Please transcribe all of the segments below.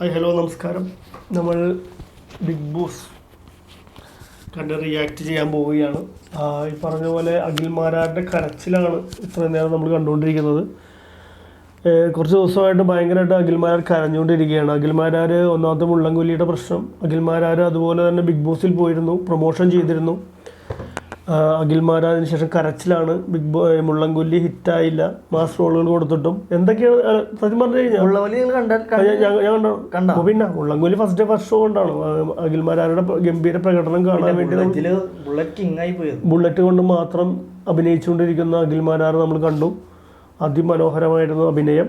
Hi hello നമസ്കാരം. നമ്മൾ big boss കണ്ട് റിയാക്ട് ചെയ്യാൻ പോവുകയാണ്. ഈ പറഞ്ഞ പോലെ അഖിൽമാരാരുടെ കരച്ചിലാണ് ഇത്രയും നേരം നമ്മൾ കണ്ടുകൊണ്ടിരിക്കുന്നത്. കുറച്ച് ദിവസമായിട്ട് ഭയങ്കരമായിട്ട് അഖിൽമാരാർ കരഞ്ഞുകൊണ്ടിരിക്കുകയാണ്. അഖിൽമാരാർ ഒന്നാമത്തെ മുള്ളൻകൊല്ലിയുടെ പ്രശ്നം. അഖിൽമാരാർ അതുപോലെ തന്നെ ബിഗ് ബോസിൽ പോയിരുന്നു പ്രൊമോഷൻ ചെയ്തിരുന്നു. ആ, അഖിൽമാരാർ ശേഷം കരച്ചിലാണ് ബിഗ് ബോയ് ഏ, മുള്ളൻകൊല്ലി ഹിറ്റായില്ല. മാസ് റോളുകൾ കൊടുത്തിട്ടും. എന്തൊക്കെയാണ് സത്യം പറഞ്ഞു കഴിഞ്ഞാൽ പിന്നെ മുള്ളൻകൊല്ലി ഫസ്റ്റ് ഫസ്റ്റ് ഷോ കൊണ്ടാണ്. അഖിൽമാരാരുടെ മാരാരുടെ ഗംഭീര പ്രകടനം കാണാൻ വേണ്ടി ബുള്ളറ്റ് കൊണ്ട് മാത്രം അഭിനയിച്ചുകൊണ്ടിരിക്കുന്ന അഖിൽമാരാർ നമ്മൾ കണ്ടു. അതിമനോഹരമായിരുന്നു അഭിനയം.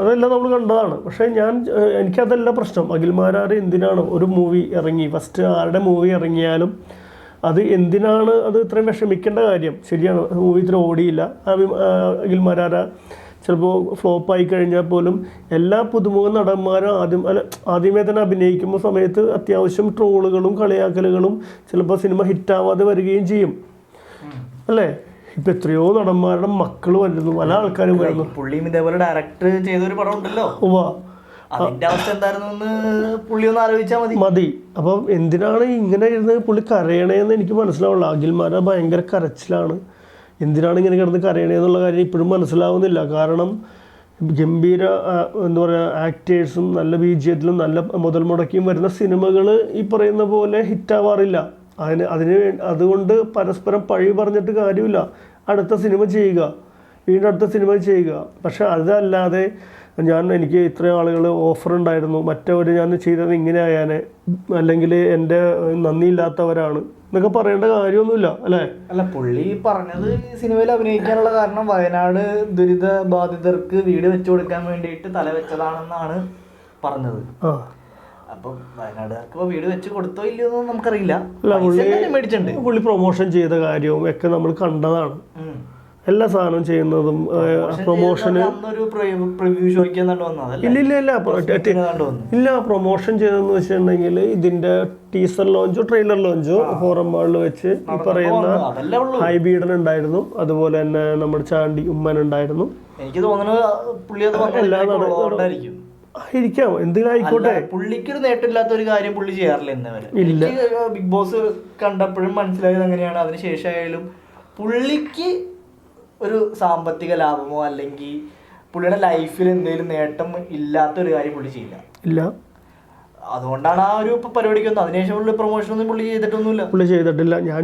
അതെല്ലാം നമ്മൾ കണ്ടതാണ്. പക്ഷേ ഞാൻ എനിക്കതല്ല പ്രശ്നം. അഖിൽമാരാർ എന്തിനാണ് ഒരു മൂവി ഇറങ്ങി ഫസ്റ്റ് ആരുടെ മൂവി ഇറങ്ങിയാലും അത് എന്തിനാണ് അത് ഇത്രയും വിഷമിക്കേണ്ട കാര്യം? ശരിയാണ് മൂവി ഇത്ര ഓടിയില്ല. അഖിൽമാരാര ചിലപ്പോൾ ഫ്ലോപ്പായി കഴിഞ്ഞാൽ പോലും എല്ലാ പുതുമുഖ നടന്മാരും ആദ്യം അല്ല ആദ്യമേ തന്നെ അഭിനയിക്കുമ്പോൾ സമയത്ത് അത്യാവശ്യം ട്രോളുകളും കളിയാക്കലുകളും ചിലപ്പോൾ സിനിമ ഹിറ്റാവാതെ വരികയും ചെയ്യും. അല്ലേ? ഇപ്പം എത്രയോ നടന്മാരുടെ മക്കൾ വരുന്നു പല ആൾക്കാരും വരുന്നു. പുള്ളിയും ഇതേപോലെ ഡയറക്ടർ ചെയ്തൊരു പടം ഉണ്ടല്ലോ. ഉവ്വ. അതിന്റെ അവസ്ഥ എന്തായിരുന്നു പുള്ളി ഒന്ന് ആലോചിച്ചാൽ മതി. മതി. അപ്പം എന്തിനാണ് ഇങ്ങനെ ഇരുന്ന് പുള്ളി കരയണേന്ന് എനിക്ക് മനസ്സിലാവുള്ളൂ അഖിൽമാരെ ഭയങ്കര കരച്ചിലാണ്. എന്തിനാണ് ഇങ്ങനെ കിടന്ന് കരയണേന്നുള്ള കാര്യം ഇപ്പോഴും മനസ്സിലാവുന്നില്ല. കാരണം ഗംഭീര എന്താ പറയുക ആക്ടേഴ്സും നല്ല ബീജിയത്തിലും നല്ല മുതൽ മുടക്കിയും വരുന്ന സിനിമകൾ ഈ പറയുന്ന പോലെ ഹിറ്റാവാറില്ല അതിന് അതിന് അതുകൊണ്ട് പരസ്പരം പഴി പറഞ്ഞിട്ട് കാര്യമില്ല. അടുത്ത സിനിമ ചെയ്യുക. വീണ്ടും അടുത്ത സിനിമ ചെയ്യുക. പക്ഷെ അതല്ലാതെ ഞാൻ എനിക്ക് ഇത്രയും ആളുകൾ ഓഫർ ഉണ്ടായിരുന്നു. മറ്റവർ ഞാൻ ചെയ്തത് ഇങ്ങനെ ആയാനെ അല്ലെങ്കിൽ എന്റെ നന്ദിയില്ലാത്തവരാണ് എന്നൊക്കെ പറയേണ്ട കാര്യമൊന്നുമില്ല അല്ലേ? അല്ല പുള്ളി പറഞ്ഞത് സിനിമയിൽ അഭിനയിക്കാനുള്ള കാരണം വയനാട് ദുരിത ബാധിതർക്ക് വീട് വെച്ചു കൊടുക്കാൻ വേണ്ടിയിട്ട് തലവെച്ചതാണെന്നാണ് പറഞ്ഞത്. ആ. അപ്പം വയനാടുകാർക്ക് വീട് വെച്ച് കൊടുത്തോ ഇല്ലയോ നമുക്കറിയില്ല. പുള്ളി- പ്രൊമോഷൻ ചെയ്ത കാര്യവും ഒക്കെ നമ്മൾ കണ്ടതാണ്. എല്ലാ സാധനവും ചെയ്യുന്നതും പ്രൊമോഷന് ഇല്ല ഇല്ല ഇല്ല ഇല്ല പ്രൊമോഷൻ ചെയ്തതെന്ന് വെച്ചിട്ടുണ്ടെങ്കിൽ ഇതിന്റെ ടീസർ ലോഞ്ചോ ട്രെയിലർ ലോഞ്ചോ ഫോറം മാളിൽ വെച്ച് ഈ പറയുന്ന അതല്ലേ ഉള്ളൂ. ഹൈ ബീഡൻ ഉണ്ടായിരുന്നു. അതുപോലെ തന്നെ നമ്മുടെ ചാണ്ടി ഉമ്മൻ ഉണ്ടായിരുന്നു. എനിക്ക് തോന്നുന്നത് ആയിരിക്കാം. എന്തെങ്കിലും ആയിക്കോട്ടെ. പുള്ളിക്ക് പുള്ളിക്കൊരു നേട്ടമില്ലാത്ത ഒരു കാര്യം പുള്ളി ചെയ്യാറില്ല ഇന്ന് ബിഗ് ബോസ് കണ്ടപ്പോഴും മനസ്സിലായത് അങ്ങനെയാണ്. അതിനുശേഷമായാലും പുള്ളിക്ക് ഒരു സാമ്പത്തിക ലാഭമോ അല്ലെങ്കിൽ പുള്ളിയുടെ ലൈഫിൽ എന്തെങ്കിലും നേട്ടം ഇല്ലാത്ത ഒരു കാര്യം പുള്ളി ചെയ്യില്ല. ഇല്ല. അതുകൊണ്ടാണ് ആ ഒരു പരിപാടിക്ക് വന്നത്. അതിനുശേഷം പുള്ളി പ്രൊമോഷൻ ഒന്നും പുള്ളി ചെയ്തിട്ടൊന്നുമില്ല. പുള്ളി ചെയ്തിട്ടില്ല. ഞാൻ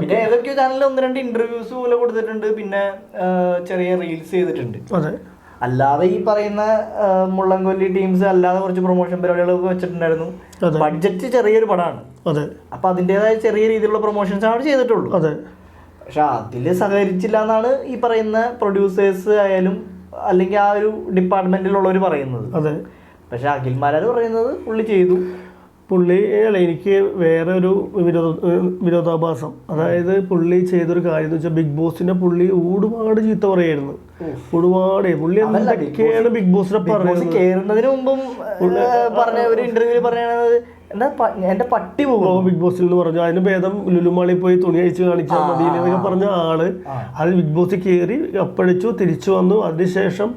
പിന്നെ ഏതൊക്കെയോ ചാനലിൽ ഒന്ന് രണ്ട് ഇന്റർവ്യൂസ് പോലെ കൊടുത്തിട്ടുണ്ട്. പിന്നെ ചെറിയ റീൽസ് ചെയ്തിട്ടുണ്ട്. അതെ. അല്ലാതെ ഈ പറയുന്ന മുള്ളംകൊല്ലി ടീംസ് അല്ലാതെ കുറച്ച് പ്രൊമോഷൻ പരിപാടികളൊക്കെ വെച്ചിട്ടുണ്ടായിരുന്നു. ബഡ്ജറ്റ് ചെറിയൊരു പടമാണ് അതെ. അപ്പൊ അതിന്റെതായ ചെറിയ രീതിയിലുള്ള പ്രൊമോഷൻസ് ആണ് ചെയ്തിട്ടുള്ളൂ. അതെ. പക്ഷെ അതിൽ സഹകരിച്ചില്ല എന്നാണ് ഈ പറയുന്ന പ്രൊഡ്യൂസേഴ്സ് ആയാലും അല്ലെങ്കിൽ ആ ഒരു ഡിപ്പാർട്ട്മെന്റിലുള്ളവർ പറയുന്നത്. അതെ. പക്ഷെ അഖിൽമാരാർ പറയുന്നത് പുള്ളി ചെയ്തു. പുള്ളി അല്ല എനിക്ക് വേറെ ഒരു വിരോധ വിരോധാഭാസം അതായത് പുള്ളി ചെയ്തൊരു കാര്യം എന്ന് വെച്ചാൽ ബിഗ് ബോസിനെ പുള്ളി ഒരുപാട് ചീത്ത പറയായിരുന്നു ഒരുപാട്. പുള്ളി എന്തൊക്കെയാണ് ബിഗ് ബോസിനെ ബോസ് കേറുന്നതിന് മുമ്പും പറഞ്ഞ ഒരു ഇന്റർവ്യൂവിൽ പറയുന്നത് എന്താ എന്റെ പട്ടി പോകും. ബിഗ് ബോസിൽ എന്ന് പറഞ്ഞു. അതിന് ഭേദം ലുലുമാളി പോയി തുണി അഴിച്ച് കാണിച്ചാൽ മതി എന്നൊക്കെ പറഞ്ഞ ആൾ അത് ബിഗ് ബോസിൽ കയറി അപ്പഴിച്ചു തിരിച്ചു വന്നു. അതിനുശേഷം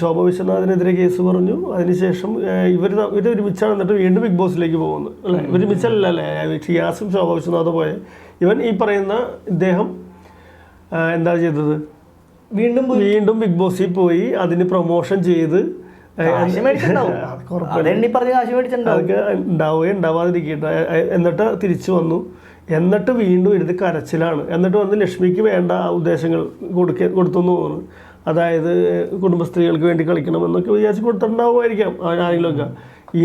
ശോഭ വിശ്വനാഥിനെതിരെ കേസ് പറഞ്ഞു. അതിനുശേഷം ഇവർ ഇവർ ഒരുമിച്ചാണ് എന്നിട്ട് വീണ്ടും ബിഗ് ബോസിലേക്ക് പോകുന്നത്. അല്ലേ? ഒരുമിച്ചല്ല അല്ലേ? ഷിയാസും ശോഭ വിശ്വനാഥ് പോയ. ഇവൻ ഈ പറയുന്ന ഇദ്ദേഹം എന്താ ചെയ്തത്? വീണ്ടും വീണ്ടും ബിഗ് ബോസിൽ പോയി അതിന് പ്രൊമോഷൻ ചെയ്ത് ഉണ്ടാവുകയും ഉണ്ടാവാതിരിക്കട്ടെ. എന്നിട്ട് തിരിച്ചു വന്നു. എന്നിട്ട് വീണ്ടും ഇരുന്ന് കരച്ചിലാണ്. എന്നിട്ട് വന്ന് ലക്ഷ്മിക്ക് വേണ്ട ഉദ്ദേശങ്ങൾ കൊടുക്ക കൊടുത്തെന്ന് തോന്നുന്നു. അതായത് കുടുംബസ്ത്രീകൾക്ക് വേണ്ടി കളിക്കണം എന്നൊക്കെ വിചാരിച്ച് കൊടുത്തിട്ടുണ്ടാവുമായിരിക്കാം ആരെങ്കിലുമൊക്കെ.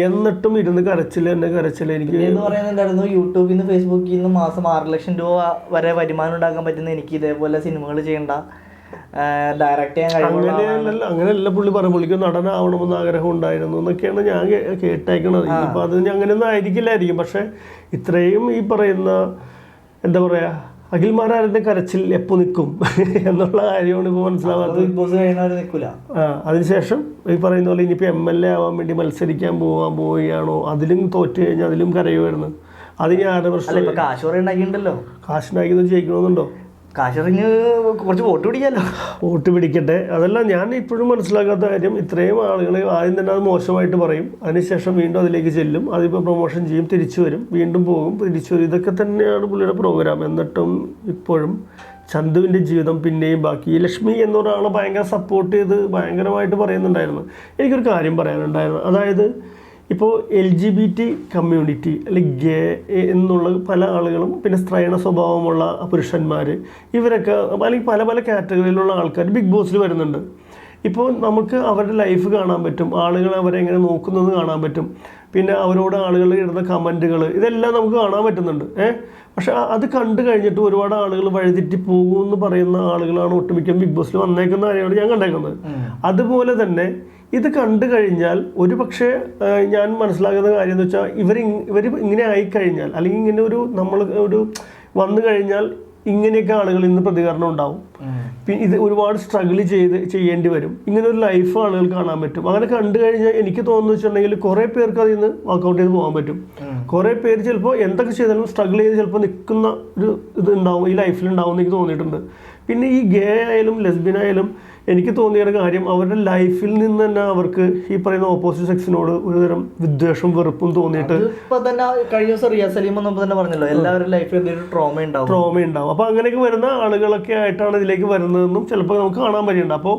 എന്നിട്ടും ഇരുന്ന് കരച്ചിൽ എന്നെ കരച്ചിൽ എനിക്ക് എന്ന് പറയുന്നുണ്ടായിരുന്നു യൂട്യൂബിൽ നിന്ന് ഫേസ്ബുക്കിൽ നിന്ന് മാസം ആറ് ലക്ഷം രൂപ വരെ വരുമാനം ഉണ്ടാക്കാൻ പറ്റുന്ന എനിക്ക് ഇതേപോലെ സിനിമകൾ ചെയ്യണ്ട. ഡയറക്റ്റ് ചെയ്യാൻ. അങ്ങനെയല്ല അങ്ങനെയല്ല പുള്ളി പറഞ്ഞു പുള്ളിക്ക് നടനാവണമെന്ന് ആഗ്രഹം ഉണ്ടായിരുന്നു എന്നൊക്കെയാണ് ഞാൻ കേട്ടേക്കണത്. ഇനിയിപ്പോൾ അത് അങ്ങനെയൊന്നും ആയിരിക്കില്ലായിരിക്കും. പക്ഷെ ഇത്രയും ഈ പറയുന്ന എന്താ പറയാ അഖിൽമാരാരുടെ കരച്ചിൽ എപ്പോൾ നിൽക്കും എന്നുള്ള കാര്യമാണ് ഇപ്പോൾ മനസ്സിലാവാത്തത് ആ അതിനുശേഷം ഈ പറയുന്ന പോലെ ഇനിയിപ്പോൾ എം എൽ എ ആവാൻ വേണ്ടി മത്സരിക്കാൻ പോകാൻ പോവുകയാണോ? അതിലും തോറ്റു കഴിഞ്ഞാൽ അതിലും കരയുമായിരുന്നു. അതിന് ആരുടെ പ്രശ്നം? ഇപ്പൊ കാശ് ഉണ്ടാക്കിയിട്ടുണ്ടല്ലോ. കാശിനാക്കി ജയിക്കണമെന്നുണ്ടോ? കാശറിഞ്ഞ് കുറച്ച് വോട്ട് പിടിക്കാമല്ലോ വോട്ട് പിടിക്കട്ടെ. അതല്ല ഞാൻ ഇപ്പോഴും മനസ്സിലാക്കാത്ത കാര്യം ഇത്രയും ആളുകളെ ആദ്യം തന്നെ അത് മോശമായിട്ട് പറയും. അതിനുശേഷം വീണ്ടും അതിലേക്ക് ചെല്ലും. അതിപ്പോൾ പ്രൊമോഷൻ ചെയ്യും തിരിച്ചു വരും. വീണ്ടും പോകും തിരിച്ചു വരും. ഇതൊക്കെ തന്നെയാണ് പുള്ളിയുടെ പ്രോഗ്രാം എന്നിട്ടും ഇപ്പോഴും ചന്തുവിന്റെ ജീവിതം പിന്നെയും ബാക്കി. ലക്ഷ്മി എന്നൊരാളെ ഭയങ്കര സപ്പോർട്ട് ചെയ്ത് ഭയങ്കരമായിട്ട് പറയുന്നുണ്ടായിരുന്നു. എനിക്കൊരു കാര്യം പറയാനുണ്ടായിരുന്നു. അതായത് ഇപ്പോൾ L G B T community അല്ലെങ്കിൽ ഗേ എന്നുള്ള പല ആളുകളും പിന്നെ സ്ത്രൈണ സ്വഭാവമുള്ള പുരുഷന്മാർ ഇവരൊക്കെ അല്ലെങ്കിൽ പല പല കാറ്റഗറിയിലുള്ള ആൾക്കാർ ബിഗ് ബോസിൽ വരുന്നുണ്ട്. ഇപ്പോൾ നമുക്ക് അവരുടെ ലൈഫ് കാണാൻ പറ്റും ആളുകൾ അവരെ എങ്ങനെ നോക്കുന്നത് കാണാൻ പറ്റും പിന്നെ അവരോട് ആളുകൾ ഇടുന്ന കമന്റുകൾ ഇതെല്ലാം നമുക്ക് കാണാൻ പറ്റുന്നുണ്ട് ഏഹ് പക്ഷെ അത് കണ്ടു കഴിഞ്ഞിട്ട് ഒരുപാട് ആളുകൾ വഴിതെറ്റി പോകുമെന്ന് പറയുന്ന ആളുകളാണ് ഒട്ടുമിക്ക ബിഗ് ബോസിൽ വന്നേക്കുന്ന കാര്യമാണ് ഞാൻ കണ്ടേക്കുന്നത്. അതുപോലെ തന്നെ ഇത് കണ്ടു കഴിഞ്ഞാൽ ഒരു പക്ഷേ ഞാൻ മനസ്സിലാക്കുന്ന കാര്യം എന്ന് വെച്ചാൽ ഇവർ ഇവർ ഇങ്ങനെ ആയിക്കഴിഞ്ഞാൽ അല്ലെങ്കിൽ ഇങ്ങനെ ഒരു നമ്മൾ ഒരു വന്നു കഴിഞ്ഞാൽ ഇങ്ങനെയൊക്കെ ആളുകൾ ഇന്ന് പ്രതികരണം ഉണ്ടാവും. പിന്നെ ഇത് ഒരുപാട് സ്ട്രഗിൾ ചെയ്ത് ചെയ്യേണ്ടി വരും. ഇങ്ങനെ ഒരു ലൈഫ് ആളുകൾ കാണാൻ പറ്റും. അങ്ങനെ കണ്ടു കഴിഞ്ഞാൽ എനിക്ക് തോന്നുന്നു വെച്ചിട്ടുണ്ടെങ്കിൽ കുറേ പേർക്ക് അതിൽ നിന്ന് വർക്കൗട്ട് ചെയ്ത് പോകാൻ പറ്റും. കുറേ പേര് ചിലപ്പോൾ എന്തൊക്കെ ചെയ്താലും സ്ട്രഗിൾ ചെയ്ത് ചിലപ്പോൾ നിൽക്കുന്ന ഒരു ഇത് ഉണ്ടാവും ഈ ലൈഫിൽ ഉണ്ടാവും എന്ന് എനിക്ക് തോന്നിയിട്ടുണ്ട്. പിന്നെ ഈ ഗേ ആയാലും ലെസ്ബിയൻ ആയാലും എനിക്ക് തോന്നിയൊരു കാര്യം അവരുടെ ലൈഫിൽ നിന്ന് തന്നെ അവർക്ക് ഈ പറയുന്ന ഓപ്പോസിറ്റ് സെക്സിനോട് ഒരുതരം വിദ്വേഷം വെറുപ്പും തോന്നിയിട്ട് ഇപ്പൊ തന്നെ കഴിഞ്ഞ ദിവസം റിയാ സലീം വന്നപ്പോ തന്നെ പറഞ്ഞല്ലോ എല്ലാവരുടെ ലൈഫിൽ എന്തെങ്കിലും ട്രോമ ഉണ്ടാവും. ട്രോമ ഉണ്ടാവും. അപ്പോൾ അങ്ങനെയൊക്കെ വരുന്ന ആളുകളൊക്കെ ആയിട്ടാണ് ഇതിലേക്ക് വരുന്നതെന്നും ചിലപ്പോൾ നമുക്ക് കാണാൻ പറ്റുന്നുണ്ട് അപ്പോൾ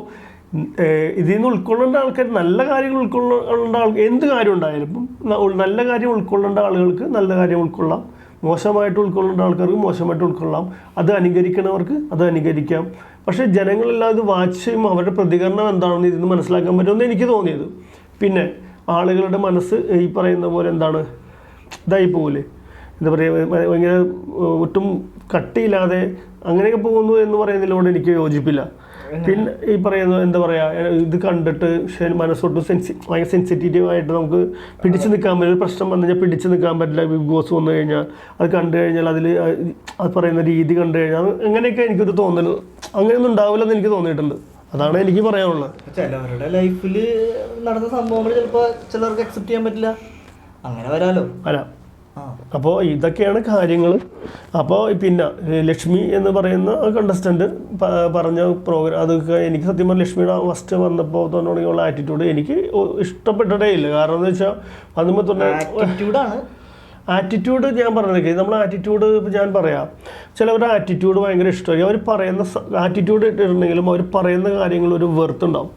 ഇതിൽ നിന്ന് ഉൾക്കൊള്ളേണ്ട ആൾക്കാർ നല്ല കാര്യങ്ങൾ ഉൾക്കൊള്ളേണ്ട ആൾ എന്ത് കാര്യം ഉണ്ടായാലും നല്ല കാര്യം ഉൾക്കൊള്ളേണ്ട ആളുകൾക്ക് നല്ല കാര്യം ഉൾക്കൊള്ളാം. മോശമായിട്ട് ഉൾക്കൊള്ളേണ്ട ആൾക്കാർക്ക് മോശമായിട്ട് ഉൾക്കൊള്ളാം. അത് അനുകരിക്കണവർക്ക് അത് അനുകരിക്കാം. പക്ഷേ ജനങ്ങളെല്ലാം ഇത് വാച്ച് ചെയ്യുമ്പോൾ അവരുടെ പ്രതികരണം എന്താണെന്ന് ഇതിന് മനസ്സിലാക്കാൻ പറ്റുമെന്ന് എനിക്ക് തോന്നിയത്. പിന്നെ ആളുകളുടെ മനസ്സ് ഈ പറയുന്ന പോലെ എന്താണ്? ഇതായി പോകില്ലേ എന്താ പറയുക ഭയങ്കര ഒട്ടും കട്ടിയില്ലാതെ അങ്ങനെയൊക്കെ പോകുന്നു എന്ന് പറയുന്നതിലൂടെ എനിക്ക് യോജിപ്പില്ല. പിന്നെ ഈ പറയുന്ന എന്താ പറയുക ഇത് കണ്ടിട്ട് മനസ്സൊട്ടും സെൻസി ഭയങ്കര സെൻസിറ്റീവ് ആയിട്ട് നമുക്ക് പിടിച്ചു നിൽക്കാൻ പറ്റില്ല. ഒരു പ്രശ്നം വന്നു കഴിഞ്ഞാൽ പിടിച്ചു നിൽക്കാൻ പറ്റില്ല. ബിഗ് ബോസ് വന്നു കഴിഞ്ഞാൽ അത് കണ്ടു കഴിഞ്ഞാൽ അതിൽ അത് പറയുന്ന രീതി കണ്ടു കഴിഞ്ഞാൽ അങ്ങനെയൊക്കെ എനിക്കൊരു തോന്നൽ അങ്ങനെയൊന്നും ഉണ്ടാവില്ലെന്ന് എനിക്ക് തോന്നിയിട്ടുണ്ട്. അതാണ് എനിക്ക് പറയാനുള്ളത്. ചിലവരുടെ ലൈഫിൽ നടന്ന സംഭവങ്ങൾ ചിലപ്പോൾ ചിലർക്ക് അക്സെപ്റ്റ് ചെയ്യാൻ പറ്റില്ല. അങ്ങനെ വരാലോ. അല്ല ആ അപ്പോൾ ഇതൊക്കെയാണ് കാര്യങ്ങൾ അപ്പോൾ പിന്നെ ലക്ഷ്മി എന്ന് പറയുന്ന കണ്ടസ്റ്റന്റ് പറഞ്ഞ പ്രോഗ്രാം അതൊക്കെ എനിക്ക് സത്യം പറഞ്ഞാൽ ലക്ഷ്മിയുടെ ഫസ്റ്റ് വന്നപ്പോൾ തുടങ്ങിയുള്ള ആറ്റിറ്റ്യൂഡ് എനിക്ക് ഇഷ്ടപ്പെട്ടതേ ഇല്ല. കാരണം എന്ന് വെച്ചാൽ അതുമ്പോൾ തന്നെ ആറ്റിറ്റ്യൂഡ് ഞാൻ പറഞ്ഞിരിക്കുന്നത് നമ്മൾ ആറ്റിറ്റ്യൂഡ് ഞാൻ പറയാം. ചിലവരുടെ ആറ്റിറ്റ്യൂഡ് ഭയങ്കര ഇഷ്ടമായിരിക്കും. അവർ പറയുന്ന ആറ്റിറ്റ്യൂഡ് ഇട്ടിട്ടുണ്ടെങ്കിലും അവർ പറയുന്ന കാര്യങ്ങൾ ഒരു വെറുത്തുണ്ടാവും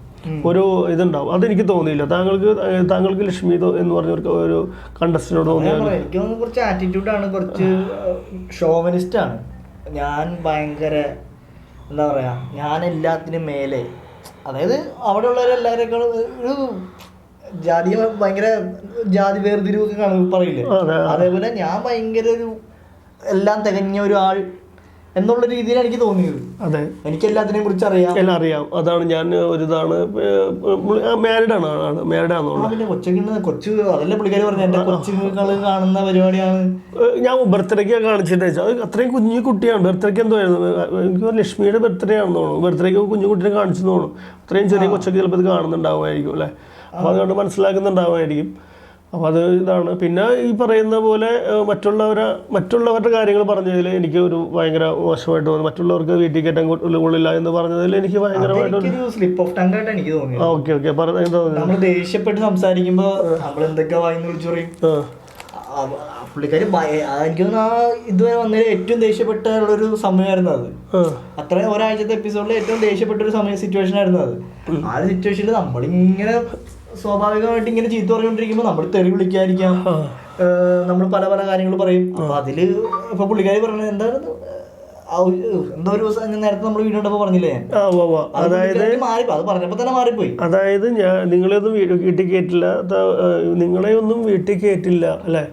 ഒരു ഇതുണ്ടാവും. അതെനിക്ക് തോന്നിയില്ല. താങ്കൾക്ക് താങ്കൾക്ക് ലക്ഷ്മി എന്ന് പറഞ്ഞ ഒരു- കണ്ടസ്റ്റിനോട് കണ്ടസ്റ്റനോട് തോന്നിയ ഞാൻ പറയാം, എനിക്ക് തോന്നുന്നു കുറച്ച് ആറ്റിറ്റ്യൂഡാണ് കുറച്ച് ഷോവനിസ്റ്റ് ആണ്. ഞാൻ ഭയങ്കര എന്താ പറയാ ഞാൻ എല്ലാത്തിനും മേലെ. അതായത് അവിടെ ഉള്ളവരെല്ലാവരെക്കാളും ഒരു ജാതി ഭയങ്കര ജാതി വേർതിരിവൊക്കെ പറയില്ലേ? അതേപോലെ ഞാൻ ഭയങ്കര ഒരു എല്ലാം തികഞ്ഞ ഒരു ആൾ എന്നുള്ള രീതിയിലാണ് എനിക്ക് തോന്നിയത്. അതെ. എനിക്ക് എല്ലാത്തിനെ കുറിച്ച് അറിയാം. എല്ലാം അറിയാം. അതാണ് ഞാൻ ഒരു ഇതാണ് മാരിഡ് ആണ് ആണ് മാരിഡ് ആണെന്ന് ആ, പിന്നെ കൊച്ചൊക്കെ കൊച്ചു അതല്ലേ പുള്ളിക്കാരി പറഞ്ഞു? എന്റെ കൊച്ചുങ്ങൾ കാണുന്ന പരിപാടിയാണ്. ഞാൻ ബർത്ത്ഡേക്ക് കാണിച്ചിട്ട് അത് അത്രയും കുഞ്ഞു കുട്ടിയാണ്. ബർത്ത്ഡേക്ക് എന്തോ ആയിരുന്നു. എനിക്ക് ലക്ഷ്മിയുടെ ബർത്ത്ഡേ ആണെന്ന് തോന്നുന്നു. ബർത്ത്ഡേക്ക് കുഞ്ഞു കുട്ടിനെ കാണിച്ചു തോന്നുന്നു. അത്രയും ചെറിയ കൊച്ചൊക്കെ ചിലപ്പോൾ ഇത് കാണുന്നുണ്ടാവുമായിരിക്കും അല്ലേ? അപ്പോൾ അതുകൊണ്ട് മനസ്സിലാക്കുന്നുണ്ടാവുമായിരിക്കും. അപ്പോൾ അത് ഇതാണ്. പിന്നെ ഈ പറയുന്ന പോലെ മറ്റുള്ളവരെ മറ്റുള്ളവരുടെ കാര്യങ്ങൾ പറഞ്ഞതിൽ എനിക്ക് ഒരു ഭയങ്കര മോശമായിട്ട് തോന്നി. മറ്റുള്ളവർക്ക് വീട്ടിൽ കയറ്റാൻ കൊള്ളില്ല എന്ന് പറഞ്ഞതിൽ എനിക്ക് ഭയങ്കരമായിട്ട് സ്ലിപ്പ് ഓഫ് ടങ് ആയിട്ട് എനിക്ക് തോന്നി ഓക്കെ ഓക്കെ. പറഞ്ഞ നമ്മൾ ദേഷ്യപ്പെട്ട് സംസാരിക്കുമ്പോൾ നമ്മൾ എന്തൊക്കെ വായിന്ന് വിളിച്ചു പറയും? പുള്ളിക്കാരി എനിക്ക് ആ ഇതുവരെ വന്നതിൽ ഏറ്റവും ദേഷ്യപ്പെട്ടുള്ളൊരു സമയമായിരുന്നു അത്. അത്ര അത്രയും ഒരാഴ്ചത്തെ എപ്പിസോഡിൽ ഏറ്റവും ദേഷ്യപ്പെട്ട ഒരു സമയ സിറ്റുവേഷൻ ആയിരുന്നു അത്. ആ സിറ്റുവേഷനിൽ നമ്മളിങ്ങനെ സ്വാഭാവികമായിട്ട് ഇങ്ങനെ ചീത്ത പറഞ്ഞുകൊണ്ടിരിക്കുമ്പോൾ നമ്മൾ തെറി വിളിക്കാതിരിക്കാം. നമ്മൾ പല പല കാര്യങ്ങൾ പറയും. അപ്പൊ അതിൽ ഇപ്പൊ പുള്ളിക്കാരി പറഞ്ഞത് എന്തായിരുന്നു? എന്തോ ഒരു ദിവസം നേരത്തെ നമ്മൾ വീഡിയോ പറഞ്ഞില്ലേ? അതായത് മാറിപ്പോ അത് പറഞ്ഞപ്പോ തന്നെ മാറിപ്പോയി. അതായത് ഞാൻ നിങ്ങളെ ഒന്നും വീ- വീട്ടിൽ കയറ്റില്ല നിങ്ങളെ ഒന്നും വീട്ടിൽ കയറ്റില്ല അല്ലേ.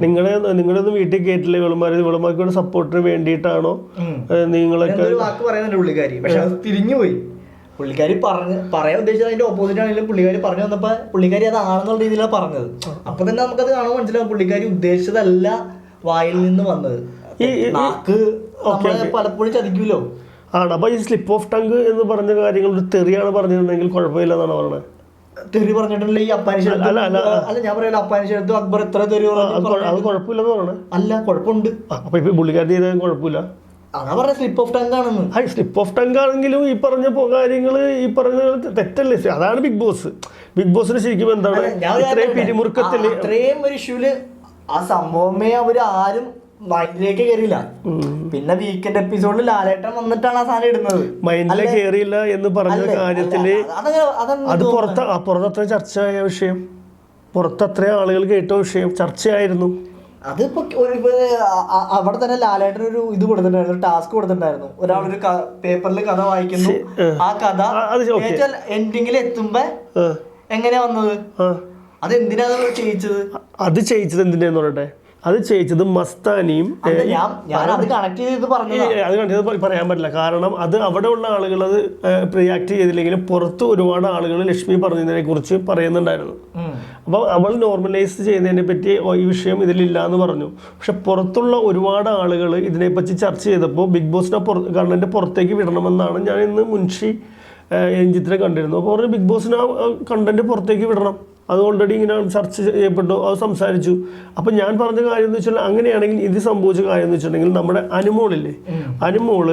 നിങ്ങളെ നിങ്ങളെ ഒന്നും വീട്ടിൽ കയറ്റില്ല ഇവളുമാർ ഇവളുമാർക്കുള്ള സപ്പോർട്ടിന് വേണ്ടിയിട്ടാണോ നിങ്ങളൊക്കെ പക്ഷെ തിരിഞ്ഞു പോയി പുള്ളിക്കാരി പറഞ്ഞ് പറയാൻ ഉദ്ദേശിച്ചത് അതിന്റെ ഓപ്പോസിറ്റ് ആണെങ്കിലും പുള്ളിക്കാരി പറഞ്ഞു വന്നപ്പോ പുള്ളിക്കാരി അത് ആണെന്നുള്ള രീതിയിലാണ് പറഞ്ഞത്. അപ്പൊ തന്നെ നമുക്കത് കാണാൻ മനസ്സിലാവും പുള്ളിക്കാരി ഉദ്ദേശിച്ചതല്ല വായിൽ നിന്ന് വന്നത്. നാക്ക് പലപ്പോഴും ചതിക്കൂലോ? ആണ് അപ്പോൾ ഈ സ്ലിപ്പ് ഓഫ് ടങ്ക് എന്ന് പറഞ്ഞ കാര്യങ്ങൾ ഒരു തെറിയാണ് പറഞ്ഞിട്ടുണ്ടെങ്കിൽ കുഴപ്പമില്ല എന്നാണ് പറയുന്നത് തെറി പറഞ്ഞിട്ടുണ്ടല്ലോ ഈ അപ്പാനിഷത്തും അല്ല, അല്ല. അല്ല. ഞാൻ പറയല അപ്പാനിഷത്തും അക്ബർ എത്ര തെറി അത് കുഴപ്പമില്ലെന്ന് പറയണേ അല്ല കുഴപ്പമുണ്ട്. അപ്പോൾ ഇപ്പോൾ പുള്ളിക്കാരി ചെയ്താൽ കുഴപ്പമില്ല? അതാ പറഞ്ഞ സ്ലിപ്പ് ഓഫ് ടങ് ആണെന്ന്. ആ സ്ലിപ്പ് ഓഫ് ടങ്ക് ആണെങ്കിലും ഈ പറഞ്ഞ കാര്യങ്ങൾ ഈ പറഞ്ഞ തെറ്റല്ലേ? അതാണ് ബിഗ് ബോസ് ബിഗ് ബോസിന് ശരിക്കും എന്താണ്? ഇത്രയും കാര്യം ആ, ഒരു ഇഷ്യൂൽ ആ സംഭവമേ അവർ ആരും മൈൻഡിലേക്ക് കയറിയില്ല പിന്നെ വീക്കെൻഡ് എപ്പിസോഡിൽ ലാലേട്ടൻ വന്നിട്ടാണ് ആ സാധനം ഇടുന്നത്. മൈൻഡിലേക്ക്? കയറിയില്ല എന്ന് പറഞ്ഞ? കാര്യത്തിൽ അത് പുറത്ത് ആ പുറത്ത് അത്ര ചർച്ചയായ വിഷയം. പുറത്തത്ര ആളുകൾ കേട്ട വിഷയം ചർച്ചയായിരുന്നു. അതിപ്പോ ഒരു അവിടെ തന്നെ ലാലേട്ടൻ ഒരു ഇത് കൊടുത്തിട്ടുണ്ടായിരുന്നു ഒരു ടാസ്ക് കൊടുത്തിട്ടുണ്ടായിരുന്നു. ഒരാളൊരു പേപ്പറിൽ കഥ വായിക്കുന്നു. ആ. കഥ എൻഡിങ്ങിൽ എത്തുമ്പോ എങ്ങനെയാ വന്നത്? അത് എന്തിനാ ചെയ്യിച്ചത്? അത് ചെയ്യിച്ചത് എന്തിനാന്ന് പറയട്ടെ? അത് ചെയ്യിച്ചത് മസ്താനിയും അത് കണക്ട് ചെയ്ത് പറയാൻ പറ്റില്ല. കാരണം അത് അവിടെ ഉള്ള ആളുകൾ അത് റിയാക്ട് ചെയ്തില്ലെങ്കിലും പുറത്ത് ഒരുപാട് ആളുകൾ ലക്ഷ്മി പറഞ്ഞതിനെ കുറിച്ച് പറയുന്നുണ്ടായിരുന്നു. അപ്പൊ അപ്പോൾ അവൾ നോർമലൈസ് ചെയ്യുന്നതിനെ പറ്റി ഈ വിഷയം ഇതിലില്ല എന്ന് പറഞ്ഞു. പക്ഷെ പുറത്തുള്ള ഒരുപാട് ആളുകൾ ഇതിനെപ്പറ്റി ചർച്ച ചെയ്തപ്പോൾ ബിഗ് ബോസിനെ പുറ കണ്ടന്റ് പുറത്തേക്ക് വിടണമെന്നാണ് ഞാൻ ഇന്ന് മുൻഷി രഞ്ജിത്തിനെ കണ്ടിരുന്നു അപ്പോൾ പറഞ്ഞു ബിഗ് ബോസിന് ആ കണ്ടന്റ് പുറത്തേക്ക് വിടണം. അത് ഓൾറെഡി ഇങ്ങനെ ചർച്ച ചെയ്യപ്പെട്ടു അത് സംസാരിച്ചു. അപ്പം ഞാൻ പറഞ്ഞ കാര്യം എന്ന് വെച്ചാൽ അങ്ങനെയാണെങ്കിൽ ഇത് സംഭവിച്ച കാര്യം എന്ന് വെച്ചിട്ടുണ്ടെങ്കിൽ നമ്മുടെ അനുമോളില്ലേ? അനുമോൾ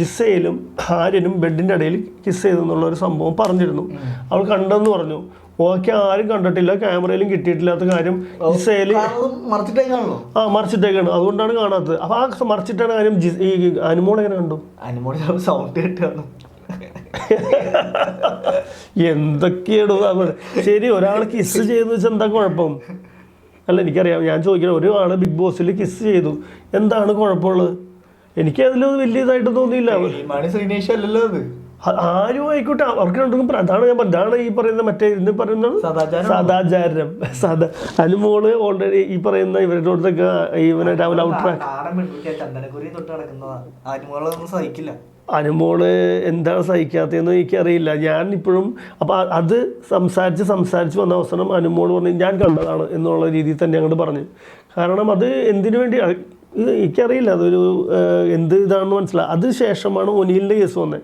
ജിസയിലും ആര്യനും ബെഡിന്റെ ഇടയിൽ കിസ് ചെയ്തെന്നുള്ള ഒരു സംഭവം പറഞ്ഞിരുന്നു. അവൾ കണ്ടെന്ന് പറഞ്ഞു. ഓക്കെ ആരും കണ്ടിട്ടില്ല ക്യാമറയിലും കിട്ടിയിട്ടില്ലാത്ത കാര്യം ജിസയിൽ ആ മറിച്ചിട്ടേക്കാണ്. അതുകൊണ്ടാണ് കാണാത്തത്. അപ്പോൾ ആ മറിച്ചിട്ടാണ് കാര്യം ജിസ് ഈ അനുമോൾ എങ്ങനെ കണ്ടു? അനുമോൾ സൗണ്ട് കേട്ടാണ് എന്തൊക്കെയാണ്? ശരി ഒരാൾ കിസ് ചെയ്യുന്ന വെച്ചാൽ എന്താ കുഴപ്പം? അല്ല എനിക്കറിയാം. ഞാൻ ചോദിക്കണം ഒരു ആൾ ബിഗ് ബോസിൽ കിസ് ചെയ്തു. എന്താണ് കുഴപ്പമുള്ളത്? എനിക്ക് അതിലൊന്നും വലിയ ഇതായിട്ട് തോന്നിയില്ല അത്. ആരും ആയിക്കോട്ടെ അവർക്ക് രണ്ടും അതാണ് ഞാൻ പറഞ്ഞത്. അതാണ് ഈ പറയുന്ന മറ്റേ ഇന്ന് പറയുന്ന സദാചാരം. സദാ അനുമോൾ ഓൾറെഡി ഈ പറയുന്ന ഇവരോടൊക്കെ ഇവനെ രാവിലെ ഔട്ട് സഹിക്കില്ല. അനുമോൾ എന്താണ് സഹിക്കാത്തതെന്ന് എനിക്കറിയില്ല. ഞാൻ ഇപ്പോഴും അപ്പം അത് സംസാരിച്ച് സംസാരിച്ച് വന്ന അവസരം അനുമോൾ പറഞ്ഞു ഞാൻ കണ്ടതാണ് എന്നുള്ള രീതിയിൽ തന്നെ അങ്ങോട്ട് പറഞ്ഞു. കാരണം അത് എന്തിനു വേണ്ടി ഇത് എനിക്കറിയില്ല. അതൊരു എന്ത് ഇതാണെന്ന് മനസ്സിലായി അത് ശേഷമാണ് ഒനീലിന്റെ കേസ് വന്നത്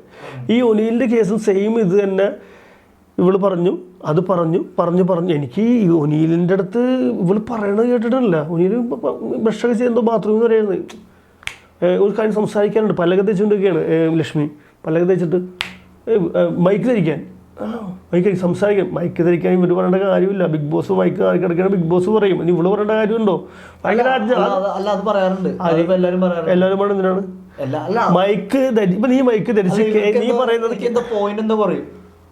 ഈ ഒനീലിന്റെ കേസും സെയിം ഇത് തന്നെ ഇവൾ പറഞ്ഞു. അത് പറഞ്ഞു പറഞ്ഞു പറഞ്ഞു. എനിക്ക് ഈ ഒനീലിന്റെ അടുത്ത് ഇവൾ പറയണത് കേട്ടിട്ടില്ല. ഒനീൽ ബ്രഷൊക്കെ ചെയ്യുമ്പോൾ ബാത്റൂമിൽ പറയുന്നത് ഒരു കാര്യം സംസാരിക്കാനുണ്ട്. പല്ലൊക്കെ തേച്ചുകൊണ്ടിരിക്കുകയാണ് ലക്ഷ്മി. പല്ലൊക്കെ തേച്ചിട്ട് മൈക്ക് ധരിക്കാൻ. മൈക്ക് സംസാരിക്കാം. മൈക്ക് ധരിക്കാൻ ഇവർ പറയേണ്ട കാര്യമില്ല. ബിഗ് ബോസ് മൈക്ക് കിടക്കണം ബിഗ് ബോസ് പറയും. ഇനി ഇവൾ പറയേണ്ട കാര്യമുണ്ടോ? ഭയങ്കര അല്ല, അത് അത് പറയാറുണ്ട്. എല്ലാവരും എന്തിനാണ്? മൈക്ക് ഇപ്പൊ നീ മൈക്ക് ധരിച്ച് നീ പറയുന്നത് എന്താ പോയിന്റ് എന്താ പറയും.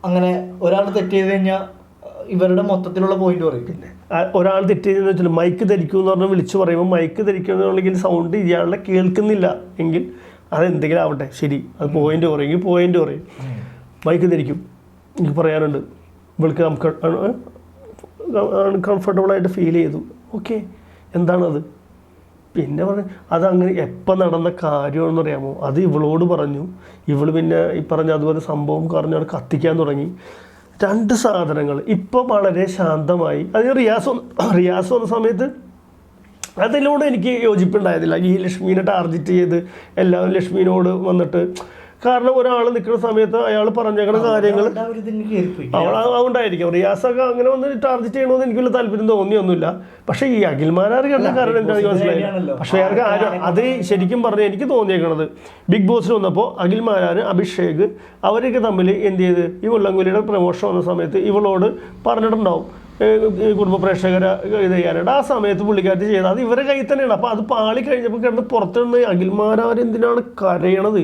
അങ്ങനെ ഒരാൾ തെറ്റ് ചെയ്ത് കഴിഞ്ഞാൽ ഇവരുടെ മൊത്തത്തിലുള്ള പോയിന്റ് പറയും. ഒരാൾ തെറ്റ് ചെയ്തെന്ന് വെച്ചാൽ മൈക്ക് ധരിക്കും എന്ന് പറഞ്ഞാൽ വിളിച്ചു പറയുമ്പോൾ മൈക്ക് ധരിക്കുന്നുണ്ടെങ്കിൽ സൗണ്ട് ഇയാളെ കേൾക്കുന്നില്ല എങ്കിൽ അതെന്തെങ്കിലും ആവട്ടെ. ശരി അത് പോയിന്റ് പറയും. പോയിന്റ് പറയും. മൈക്ക് ധരിക്കും. എനിക്ക് പറയാനുണ്ട്. ഇവൾക്ക് അൺകംഫർട്ടബിൾ ആയിട്ട് ഫീൽ ചെയ്തു. ഓക്കെ എന്താണത്? പിന്നെ പറഞ്ഞു അതങ്ങനെ എപ്പം നടന്ന കാര്യമാണെന്ന് അറിയാമോ? അത് ഇവളോട് പറഞ്ഞു. ഇവൾ പിന്നെ ഈ പറഞ്ഞ അതുപോലെ സംഭവം പറഞ്ഞ് അവിടെ കത്തിക്കാൻ തുടങ്ങി. രണ്ട് സാധനങ്ങൾ. ഇപ്പോൾ വളരെ ശാന്തമായി. അതിന് റിയാസ് റിയാസ് വന്ന സമയത്ത് അതിലൂടെ എനിക്ക് യോജിപ്പുണ്ടായിരുന്നില്ല. ഈ ലക്ഷ്മീനെ ടാർഗറ്റ് ചെയ്ത് എല്ലാവരും ലക്ഷ്മീനോട് വന്നിട്ട് കാരണം ഒരാൾ നിൽക്കുന്ന സമയത്ത് അയാൾ പറഞ്ഞേക്കുന്ന കാര്യങ്ങൾ അതുകൊണ്ടായിരിക്കും. റിയാസൊക്കെ അങ്ങനെ വന്ന് ടാർഗറ്റ് ചെയ്യണമെന്ന് എനിക്ക് വലിയ താല്പര്യം തോന്നിയൊന്നുമില്ല. പക്ഷേ ഈ അഖിൽമാരാർ കണ്ട കാരണം എന്താ മനസ്സിലായി പക്ഷേ അയാൾക്ക് ആരും അത് ശരിക്കും പറഞ്ഞ് എനിക്ക് തോന്നിയേക്കണത് ബിഗ് ബോസിൽ വന്നപ്പോൾ അഖിൽമാരാർ അഭിഷേക് അവരൊക്കെ തമ്മിൽ എന്ത് ചെയ്ത്? ഈ മുള്ളംകൊല്ലിയുടെ പ്രമോഷൻ വന്ന സമയത്ത് ഇവളോട് പറഞ്ഞിട്ടുണ്ടാവും. കുടുംബ പ്രേക്ഷകരെ ഇത് ചെയ്യാനായിട്ട്. ആ സമയത്ത് പുള്ളിക്കാരത്തി ചെയ്തത് അത് ഇവരെ കയ്യിൽ തന്നെയാണ്. അപ്പോൾ അത് പാളി കഴിഞ്ഞപ്പോൾ കിടന്ന് പുറത്തുനിന്ന് അഖിൽമാരാർ എന്തിനാണ് കരയണത്?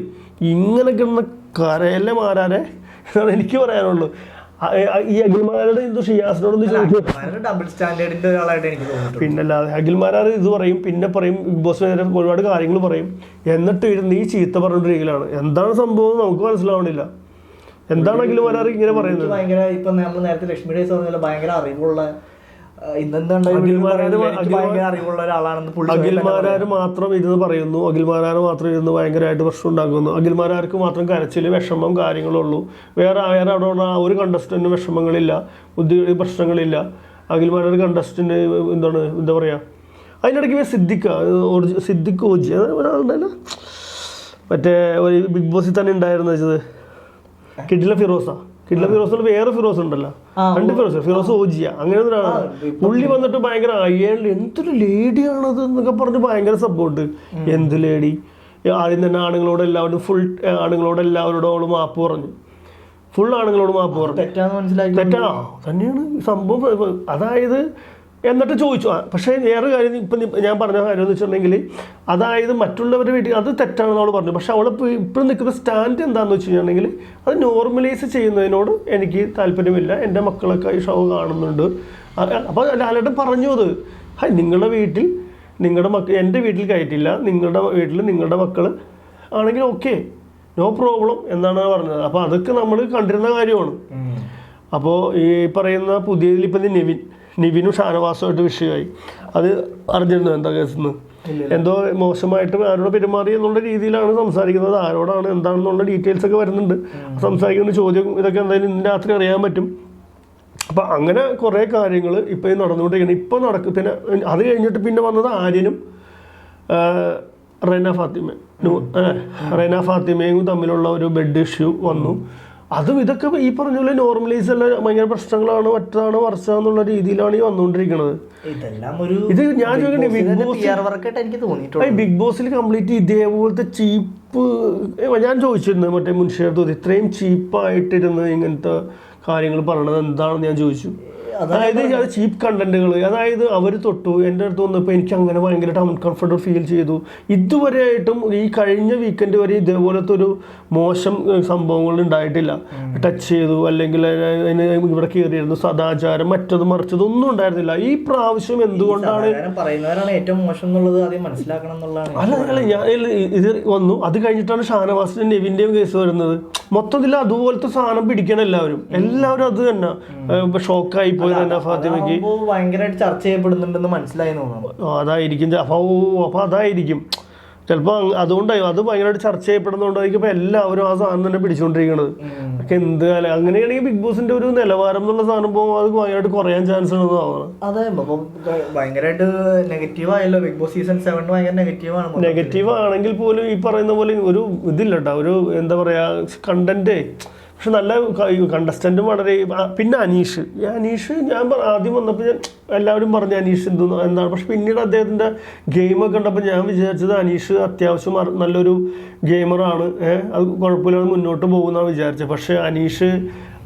ഇങ്ങനെ കിടന്ന് കരയല്ലേ മാരാരെ? എന്നാണ് എനിക്ക് പറയാനുള്ളൂ. ഈ അഖിൽമാരുടെ എന്തോ ഷിയാസിനോടൊന്ന് തോന്നിയിട്ടുണ്ട്. പിന്നല്ലാതെ അഖിൽമാരാർ ഇത് പറയും പിന്നെ പറയും ബിഗ് ബോസ് നേരം ഒരുപാട് കാര്യങ്ങൾ പറയും. എന്നിട്ട് ഇരുന്ന് ഈ ചീത്ത പറഞ്ഞുകൊണ്ടിരിക്കലാണ് എന്താണ് സംഭവം നമുക്ക് മനസ്സിലാവണില്ല. എന്താണ് അഖിൽമാരാർ ഇങ്ങനെ പറയുന്നത്? ഭയങ്കര ഇപ്പൊ നമ്മൾ നേരത്തെ ലക്ഷ്മി ഡേസ് പറഞ്ഞ ഭയങ്കര അറിവുള്ള അഖിൽമാരാർ മാത്രം ഇരുന്ന് പറയുന്നു. അഖിൽമാരാർ മാത്രം ഇരുന്ന് ഭയങ്കരമായിട്ട് പ്രശ്നം ഉണ്ടാക്കുന്നു. അഖിൽമാരാർക്ക് മാത്രം കരച്ചിൽ വിഷമം കാര്യങ്ങളുള്ളൂ വേറെ വേറെ അവിടെ ഉള്ള ആ ഒരു കണ്ടസ്റ്റന്റിന് വിഷമങ്ങളില്ല. ബുദ്ധി പ്രശ്നങ്ങളില്ല. അഖിൽമാരാർ കണ്ടസ്റ്റന്റ് എന്താണ് എന്താ പറയുക അതിനിടയ്ക്ക് സിദ്ദിഖ ഓർജി സിദ്ദിഖ് ഓജി അതായത് ഒരാളുണ്ടല്ലോ മറ്റേ ഒരു ബിഗ് ബോസിൽ തന്നെ ഉണ്ടായിരുന്നു വെച്ചത്. കിഡില ഫിറോസ. കിഡില ഫിറോസിൽ വേറെ ഫിറോസ് ഉണ്ടല്ലോ. രണ്ട് ഫിറോസ് ഫിറോസ് ഓജിയ. അങ്ങനെ ഒരാളാണ് പുള്ളി വന്നിട്ട് ഭയങ്കര അയ്യാണ്ട് എന്തൊരു ലേഡിയാണത് എന്നൊക്കെ പറഞ്ഞ് ഭയങ്കര സപ്പോർട്ട് എന്ത് ലേഡി? ആദ്യം തന്നെ ആണുങ്ങളോട് എല്ലാവരും ഫുൾ ആണുങ്ങളോട് എല്ലാവരോടും അവൾ മാപ്പ് പറഞ്ഞു. ഫുൾ ആണുങ്ങളോട് മാപ്പ് പറഞ്ഞു. തെറ്റാന്ന് മനസ്സിലാക്കി തെറ്റാ. തന്നെയാണ് സംഭവം. അതായത് എന്നിട്ട് ചോദിച്ചു. ആ, പക്ഷേ വേറെ കാര്യം ഇപ്പം ഞാൻ പറഞ്ഞ കാര്യം എന്ന് വെച്ചിട്ടുണ്ടെങ്കിൽ അതായത് മറ്റുള്ളവരുടെ വീട്ടിൽ അത് തെറ്റാണെന്ന് അവൾ പറഞ്ഞു. പക്ഷേ അവളെ ഇപ്പോഴും നിൽക്കുന്ന സ്റ്റാൻഡ് എന്താണെന്ന് വെച്ച് കഴിഞ്ഞിട്ടുണ്ടെങ്കിൽ അത് നോർമലൈസ് ചെയ്യുന്നതിനോട് എനിക്ക് താല്പര്യമില്ല. എന്റെ മക്കളൊക്കെ ഈ ഷോ കാണുന്നുണ്ട്. അപ്പോൾ ലാലേട്ടൻ പറഞ്ഞു അത്. ഹായ് നിങ്ങളുടെ വീട്ടിൽ നിങ്ങളുടെ മക്കൾ എന്റെ വീട്ടിൽ കയറ്റില്ല. നിങ്ങളുടെ വീട്ടിൽ നിങ്ങളുടെ മക്കൾ ആണെങ്കിൽ ഓക്കെ നോ പ്രോബ്ലം എന്നാണ് പറഞ്ഞത്. അപ്പോൾ അതൊക്കെ നമ്മൾ കണ്ടിരുന്ന കാര്യമാണ്. അപ്പോൾ ഈ പറയുന്ന പുതിയതിൽ ഇപ്പം നിവിൻ നിവിനും ഷാനവാസമായിട്ട് വിഷയമായി. അത് അറിഞ്ഞിരുന്നു? എന്താ കേസെന്ന്? എന്തോ മോശമായിട്ട് ആരോട് പെരുമാറി എന്നുള്ള രീതിയിലാണ് സംസാരിക്കുന്നത്. ആരോടാണ് എന്താണെന്നുള്ള ഡീറ്റെയിൽസ് ഒക്കെ വരുന്നുണ്ട്. സംസാരിക്കുന്ന ചോദ്യം ഇതൊക്കെ എന്തായാലും ഇന്ന് രാത്രി അറിയാൻ പറ്റും. അപ്പം അങ്ങനെ കുറേ കാര്യങ്ങൾ ഇപ്പോൾ ഈ നടന്നുകൊണ്ടിരിക്കുന്നത് ഇപ്പോൾ നടക്കും പിന്നെ അത് കഴിഞ്ഞിട്ട് പിന്നെ വന്നത് ആര്യനും റേന ഫാത്തിമ റെന ഫാത്തിമയും തമ്മിലുള്ള ഒരു ബെഡ് ഇഷ്യൂ വന്നു. അതും ഇതൊക്കെ ഈ പറഞ്ഞ പോലെ നോർമലൈസ് അല്ല ഭയങ്കര പ്രശ്നങ്ങളാണ് മറ്റാണ് വർഷമെന്നുള്ള രീതിയിലാണ് ഈ വന്നുകൊണ്ടിരിക്കുന്നത് ഇതെല്ലാം ഒരു ഇത് ഞാൻ ചോദിക്കട്ടെ, ബിഗ് ബോസ് എനിക്ക് ബിഗ് ബോസിൽ കംപ്ലീറ്റ് ഇതേപോലത്തെ ചീപ്പ് ഞാൻ ചോദിച്ചിരുന്നു മറ്റേ മുൻഷേർ തോന്നി ഇത്രയും ചീപ്പായിട്ടിരുന്ന് ഇങ്ങനത്തെ കാര്യങ്ങൾ പറയണത് എന്താണെന്ന് ഞാൻ ചോദിച്ചു. അതായത് അത് ചീപ്പ് കണ്ടന്റുകൾ അതായത് അവർ തൊട്ടു എന്റെ അടുത്ത് വന്നപ്പോൾ എനിക്ക് അങ്ങനെ ഭയങ്കരമായിട്ട് അൺകംഫർട്ടബിൾ ഫീൽ ചെയ്തു. ഇതുവരെ ആയിട്ടും ഈ കഴിഞ്ഞ വീക്കെൻഡ് വരെ ഇതേപോലത്തെ ഒരു മോശം സംഭവങ്ങൾ ഉണ്ടായിട്ടില്ല. ടച്ച് ചെയ്തു അല്ലെങ്കിൽ അതിന് ഇവിടെ കയറിയിരുന്നു സദാചാരം മറ്റത് മറിച്ചത് ഒന്നും ഉണ്ടായിരുന്നില്ല. ഈ പ്രാവശ്യം എന്തുകൊണ്ടാണ് പറയുന്നവരാണ് ഏറ്റവും മോശം എന്നുള്ളത് ആദ്യം മനസ്സിലാക്കണം എന്നുള്ളതാണ്. അല്ല അല്ല ഞാൻ ഇത് വന്നു. അത് കഴിഞ്ഞിട്ടാണ് ഷാനവാസിന്റെ നെവിന്റെയും കേസ് വരുന്നത്. മൊത്തത്തിൽ അതുപോലത്തെ സാധനം പിടിക്കണം എല്ലാവരും. എല്ലാവരും അത് തന്നെ. ഷോക്കായി പോയി തന്നെ ഫാത്തിമയ്ക്ക്. ഭയങ്കരമായിട്ട് ചർച്ച ചെയ്യപ്പെടുന്നുണ്ടെന്ന് മനസ്സിലായി തോന്നുന്നു. അതായിരിക്കും. അപ്പൊ അപ്പൊ അതായിരിക്കും. ചിലപ്പോൾ അതുകൊണ്ടായി അത് ഭയങ്കരമായിട്ട് ചർച്ച ചെയ്യപ്പെടുന്നതുകൊണ്ടായിരിക്കും ഇപ്പൊ എല്ലാവരും ആ സാധനം തന്നെ പിടിച്ചുകൊണ്ടിരിക്കുന്നത് ഒക്കെ എന്ത് അല്ല അങ്ങനെയാണെങ്കിൽ ബിഗ് ബോസിന്റെ ഒരു നിലവാരം എന്നുള്ള സാധനം പോകുമ്പോൾ അത് ഭയങ്കരമായിട്ട് കുറയാൻ ചാൻസ് ഉണ്ടെന്ന് തോന്നുന്നു അതെ അപ്പൊ ഭയങ്കരമായിട്ട് നെഗറ്റീവ് ആയല്ലോ. ബിഗ് ബോസ് സീസൺ സെവൻ ഭയങ്കര നെഗറ്റീവ് ആണ് നെഗറ്റീവ് ആണെങ്കിൽ പോലും ഈ പറയുന്ന പോലെ ഒരു ഇതില്ല കേട്ടോ ഒരു എന്താ പറയാ കണ്ടന്റ് പക്ഷെ നല്ല കണ്ടസ്റ്റന്റും വളരെ പിന്നെ അനീഷ്. അനീഷ് ഞാൻ ആദ്യം വന്നപ്പോൾ ഞാൻ എല്ലാവരും പറഞ്ഞു അനീഷ് എന്ത് എന്താണ്. പക്ഷെ പിന്നീട് അദ്ദേഹത്തിന്റെ ഗെയിമൊക്കെ കണ്ടപ്പോൾ ഞാൻ വിചാരിച്ചത് അനീഷ് അത്യാവശ്യം നല്ലൊരു ഗെയിമറാണ് അത് കുഴപ്പമില്ലാതെ മുന്നോട്ട് പോകുമെന്നാണ് വിചാരിച്ചത്. പക്ഷെ അനീഷ്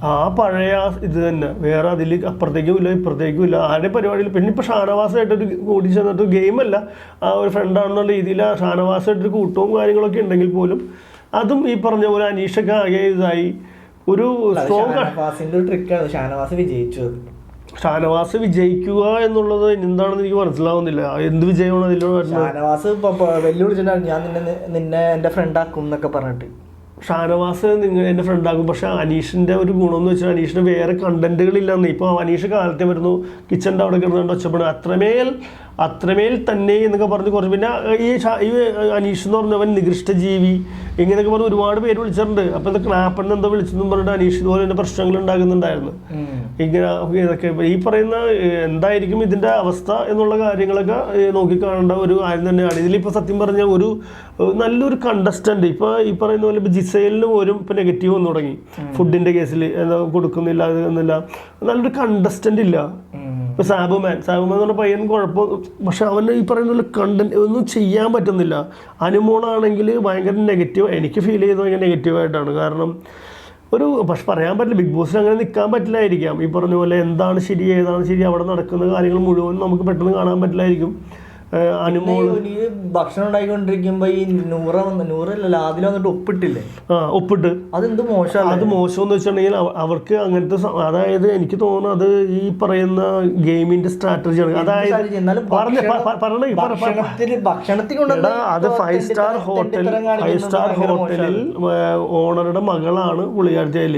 ആ പഴയ ഇത് തന്നെ. വേറെ അതിൽ അപ്പുറത്തേക്കും ഇല്ല ഇപ്പുറത്തേക്കും ഇല്ല. ആരുടെ പരിപാടിയിൽ പിന്നെ ഇപ്പോൾ ഷാനവാസായിട്ടൊരു കൂടി ചെന്നിട്ട് ഗെയിമല്ല ആ ഒരു ഫ്രണ്ടാണെന്നുള്ള രീതിയിൽ ആ ഷാനവാസായിട്ടൊരു കൂട്ടവും കാര്യങ്ങളൊക്കെ ഉണ്ടെങ്കിൽ പോലും അതും ഈ പറഞ്ഞ പോലെ അനീഷൊക്കെ ആകെ ഇതായി. ഒരു ഷാനവാസിന്റെ ഒരു ട്രിക്കാണ് ഷാനവാസ് വിജയിച്ചു. ഷാനവാസ് വിജയിക്കുക എന്നുള്ളത് എന്താണെന്ന് എനിക്ക് മനസ്സിലാവുന്നില്ല. എന്ത് വിജയമാണ് അതിലൂടെ ഷാനവാസ് ഇപ്പൊ ഇപ്പൊ ഞാൻ നിന്നെ നിന്നെ എന്റെ ഫ്രണ്ട് ആക്കും എന്നൊക്കെ പറഞ്ഞിട്ട്. ഷാനവാസ് നിങ്ങൾ എന്റെ ഫ്രണ്ട് ആക്കും. പക്ഷെ അനീഷിന്റെ ഒരു ഗുണം എന്ന് വെച്ചാൽ അനീഷിന് വേറെ കണ്ടന്റുകളില്ലെന്ന് ഇപ്പോൾ അനീഷ് കാലത്തെ വരുന്നു. കിച്ചന്റെ അവിടെ കിടന്നുകൊണ്ട് ഒച്ചപ്പെടും അത്രമേൽ അത്രമേൽ തന്നെ എന്നൊക്കെ പറഞ്ഞ് കുറച്ച് പിന്നെ ഈ ഈ അനീഷ് എന്ന് പറഞ്ഞവൻ നികൃഷ്ട ജീവി ഇങ്ങനെയൊക്കെ പറഞ്ഞ് ഒരുപാട് പേര് വിളിച്ചിട്ടുണ്ട്. അപ്പോൾ ഇത് ക്ലാപ്പണ്ണ് എന്തോ വിളിച്ചെന്നും പറഞ്ഞിട്ട് അനീഷ് ഇതുപോലെ തന്നെ പ്രശ്നങ്ങൾ ഉണ്ടാകുന്നുണ്ടായിരുന്നു. ഇങ്ങനെ ഇതൊക്കെ ഈ പറയുന്ന എന്തായിരിക്കും ഇതിന്റെ അവസ്ഥ എന്നുള്ള കാര്യങ്ങളൊക്കെ നോക്കി നോക്കിക്കാണേണ്ട ഒരു കാര്യം തന്നെയാണ്. ഇതിലിപ്പോൾ സത്യം പറഞ്ഞ ഒരു നല്ലൊരു കണ്ടസ്റ്റന്റ് ഇപ്പൊ ഈ പറയുന്ന പോലെ ഇപ്പൊ ജിസൈലിന് പോലും ഇപ്പൊ നെഗറ്റീവ് വന്നു തുടങ്ങി. ഫുഡിന്റെ കേസിൽ എന്താ കൊടുക്കുന്നില്ല അത് എന്നില്ല നല്ലൊരു കണ്ടസ്റ്റന്റ് ഇല്ല. ഇപ്പൊ സാബുമാൻ സാബുമാൻ എന്ന് പറഞ്ഞ പയ്യൻ കുഴപ്പം പക്ഷെ അവന് ഈ പറയുന്ന കണ്ടന്റ് ഒന്നും ചെയ്യാൻ പറ്റുന്നില്ല. അനുമോളാണെങ്കിൽ ഭയങ്കര നെഗറ്റീവ് എനിക്ക് ഫീൽ ചെയ്തത് ഭയങ്കര നെഗറ്റീവായിട്ടാണ് കാരണം ഒരു പക്ഷെ പറയാൻ പറ്റില്ല ബിഗ് ബോസിൽ അങ്ങനെ നിൽക്കാൻ പറ്റില്ലായിരിക്കാം. ഈ പറഞ്ഞ പോലെ എന്താണ് ശരി ഏതാണ് ശരി അവിടെ നടക്കുന്ന കാര്യങ്ങൾ മുഴുവൻ നമുക്ക് പെട്ടെന്ന് കാണാൻ പറ്റില്ലായിരിക്കും. അനുമോൾ ഭക്ഷണം ഉണ്ടായിക്കൊണ്ടിരിക്കുമ്പോ ഈ നൂറ വന്ന് നൂറല്ലല്ലോ അതിൽ വന്നിട്ട് ഒപ്പിട്ടില്ലേ? ആ ഒപ്പിട്ട്. അതെന്ത് മോശം അത് മോശം എന്ന് വെച്ചിട്ടുണ്ടെങ്കിൽ അവ- അവർക്ക് അങ്ങനത്തെ അതായത് എനിക്ക് തോന്നുന്നു അത് ഈ പറയുന്ന ഗെയിമിന്റെ സ്ട്രാറ്റജിയാണ് അതായത് ഭക്ഷണത്തിൽ അത് five star hotel five star ഹോട്ടലിൽ ഓണറുടെ മകളാണ് പുള്ളിയാഴ്ചയിൽ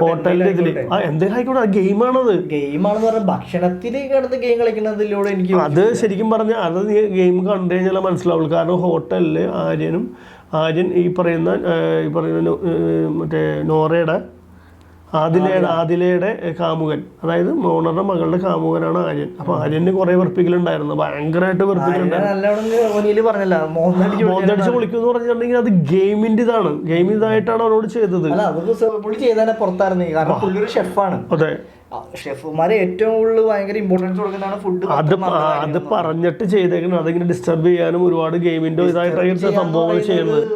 ഹോട്ടലിന്റെ ഇതിൽ. എന്തെങ്കിലും ആയിക്കോട്ടെ ഗെയിമാണത്. ഗെയിമാണെന്ന് പറഞ്ഞാൽ ഭക്ഷണത്തിൽ കിടന്ന് ഗെയിം കളിക്കുന്നതിലൂടെ എനിക്ക് അത് ശരിക്കും പറഞ്ഞാൽ അത് നീ ഗെയിം കണ്ടു കഴിഞ്ഞാൽ മനസ്സിലാവുള്ളൂ. കാരണം ഹോട്ടലിൽ ആര്യനും ആര്യൻ ഈ പറയുന്ന ഈ പറയുന്ന മറ്റേ നോറയുടെ ആദിലയുടെ ആദിലയുടെ കാമുകൻ. അതായത് മോണറുടെ മകളുടെ കാമുകനാണ് ആര്യൻ. അപ്പൊ ആര്യന് കുറെ വെറുപ്പിക്കലുണ്ടായിരുന്നു. ഭയങ്കരമായിട്ട് വെറുപ്പിക്കലുണ്ടായിരുന്നു. മോന്തടിച്ച് എന്ന് പറഞ്ഞിട്ടുണ്ടെങ്കിൽ അത് ഗെയിമിന്റെ ഇതാണ്. ഗെയിം ഇതായിട്ടാണ് അവരോട് ചെയ്തത്. അത്. ഷെഫുമാരെ ഏറ്റവും കൂടുതൽ ഭയങ്കര ഇമ്പോർട്ടൻസ് കൊടുക്കുന്നതാണ് ഫുഡ് അത് അത് പറഞ്ഞിട്ട് ചെയ്തേക്കണം അതിങ്ങനെ ഡിസ്റ്റർബ് ചെയ്യാനും ഒരുപാട് ഗെയിമിന്റെ ഇതായിട്ടാണ് സംഭവങ്ങൾ ചെയ്യുന്നത്.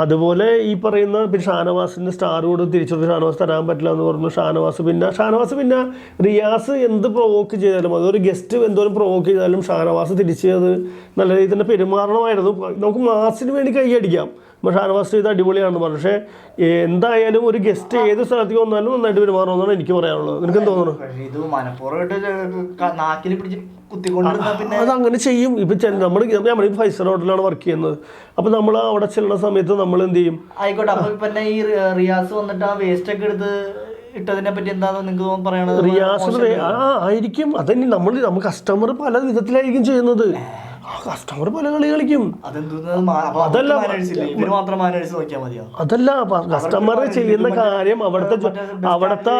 അതുപോലെ ഈ പറയുന്ന പിന്നെ ഷാനവാസിന്റെ സ്റ്റാർ കൂടെ തിരിച്ചു ഷാനവാസ് തരാൻ പറ്റില്ല എന്ന് പറഞ്ഞു ഷാനവാസ് പിന്നെ ഷാനവാസ് പിന്നെ റിയാസ് എന്ത് പ്രൊവോക്ക് ചെയ്താലും അതൊരു ഗസ്റ്റ് എന്തോരം പ്രൊവോക്ക് ചെയ്താലും ഷാനവാസ് തിരിച്ചത് നല്ല രീതിയിൽ തന്നെ പെരുമാറണമായിരുന്നു. നമുക്ക് മാസിന് വേണ്ടി കൈയടിക്കാം. അപ്പോൾ ഷാനവാസ് ചെയ്ത് അടിപൊളിയാണെന്ന് പറഞ്ഞു. പക്ഷേ എന്തായാലും ഒരു ഗസ്റ്റ് ഏത് സ്ഥലത്തേക്ക് വന്നാലും നന്നായിട്ട് പെരുമാറണമെന്നാണ് എനിക്ക് പറയാനുള്ളത്. നിനക്ക് എന്ത് തോന്നുന്നു ഇത് മനഃപൂർവമായിട്ട് നാക്കിൽ പിടിച്ച് അങ്ങനെ ചെയ്യും. ഇപ്പൊ നമ്മൾ നമ്മൾ ഫൈസർ ഹോട്ടലാണ് വർക്ക് ചെയ്യുന്നത്. അപ്പൊ നമ്മൾ അവിടെ ചെല്ലുന്ന സമയത്ത് നമ്മൾ എന്ത് ചെയ്യും? ആയിക്കോട്ടെ അപ്പൊ പിന്നെ ഈ റിയാസ് വന്നിട്ട് ആ വേസ്റ്റ് ഒക്കെ എടുത്ത് ഇട്ടതിനെ പറ്റി എന്താന്ന് നിങ്ങൾക്ക് പറയണത്? റിയാസ് ആ ആയിരിക്കും. അതന്നെ നമ്മൾ നമ്മൾ കസ്റ്റമർ പല വിധത്തിലായിരിക്കും ചെയ്യുന്നത്. കസ്റ്റമർ പല കളി കളിക്കും. അതല്ല. അതല്ല കസ്റ്റമർ ചെയ്യുന്ന കാര്യം അവിടുത്തെ അവിടുത്തെ